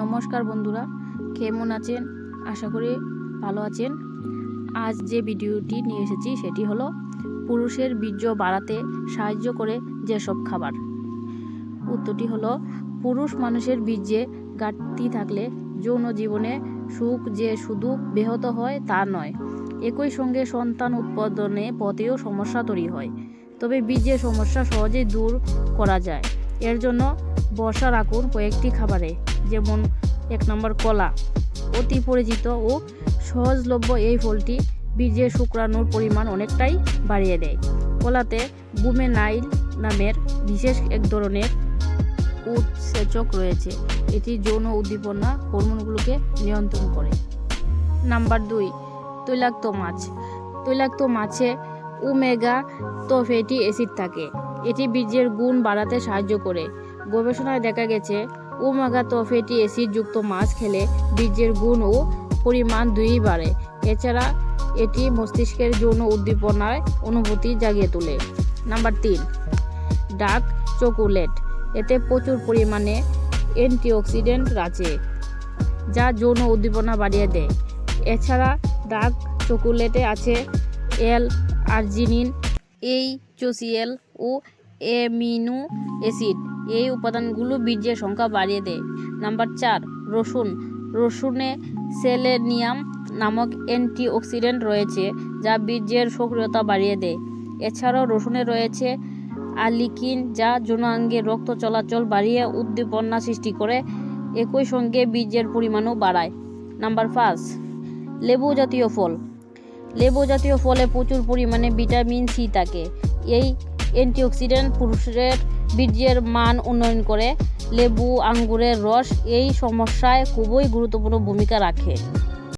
নমস্কার বন্ধুরা, কেমন আছেন? আশা করি ভালো আছেন। আজ যে ভিডিওটি নিয়ে এসেছি সেটি হলো পুরুষের বীর্য বাড়াতে সাহায্য করে যেসব খাবার। উত্তরটি হলো, পুরুষ মানুষের বীর্যে ঘাটতি থাকলে যৌন জীবনে সুখ যে শুধু ব্যাহত হয় তা নয়, একই সঙ্গে সন্তান উৎপাদনে পথেও সমস্যা তৈরি হয়। তবে বীর্যের সমস্যা সহজেই দূর করা যায়। এর জন্য বর্ষা রাখুন কয়েকটি খাবারে যেমন এক নম্বর কলা। অতি পরিচিত ও সহজলভ্য এই ফলটি বীর্যের শুক্রাণুর পরিমাণ অনেকটাই বাড়িয়ে দেয়। কলাতে বুমেনাইল নামের বিশেষ এক ধরনের উৎসেচক রয়েছে। এটি যৌন উদ্দীপনা হরমোনগুলোকে নিয়ন্ত্রণ করে। নাম্বার দুই, তৈলাক্ত মাছ। তৈলাক্ত মাছে ওমেগা তো ফ্যাটি অ্যাসিড থাকে। এটি বীর্যের গুণ বাড়াতে সাহায্য করে। গবেষণায় দেখা গেছে ওমেগা তো ফ্যাটি অ্যাসিড যুক্ত মাছ খেলে বীর্যের গুণ ও পরিমাণ দুইই বাড়ে। এছাড়া এটি মস্তিষ্কের যৌন উদ্দীপনায় অনুভূতি জাগিয়ে তোলে। নাম্বার তিন, ডার্ক চকোলেট। এতে প্রচুর পরিমাণে অ্যান্টিঅক্সিডেন্ট আছে, যা যৌন উদ্দীপনা বাড়িয়ে দেয়। এছাড়া ডার্ক চকোলেটে আছে এল আর্জিনিন এইচসিএল ও অ্যামিনো অ্যাসিড এই উপাদানগুলো বীর্যের সংখ্যা বাড়িয়ে দেয়। নাম্বার চার, রসুন। রসুনে সেলেনিয়াম নামক অ্যান্টিঅক্সিডেন্ট রয়েছে, যা বীর্যের সক্রিয়তা বাড়িয়ে দেয়। এছাড়াও রসুনে রয়েছে আলিকিন, যা যৌনাঙ্গে রক্ত চলাচল বাড়িয়ে উদ্দীপনা সৃষ্টি করে, একই সঙ্গে বীর্যের পরিমাণও বাড়ায়। নাম্বার পাঁচ লেবু জাতীয় ফল। লেবু জাতীয় ফলে প্রচুর পরিমাণে ভিটামিন সি থাকে। এই অ্যান্টিঅক্সিডেন্ট পুরুষের বীর্যের মান উন্নয়ন করে। লেবু, আঙ্গুরের রস এই সমস্যায় খুবই গুরুত্বপূর্ণ ভূমিকা রাখে।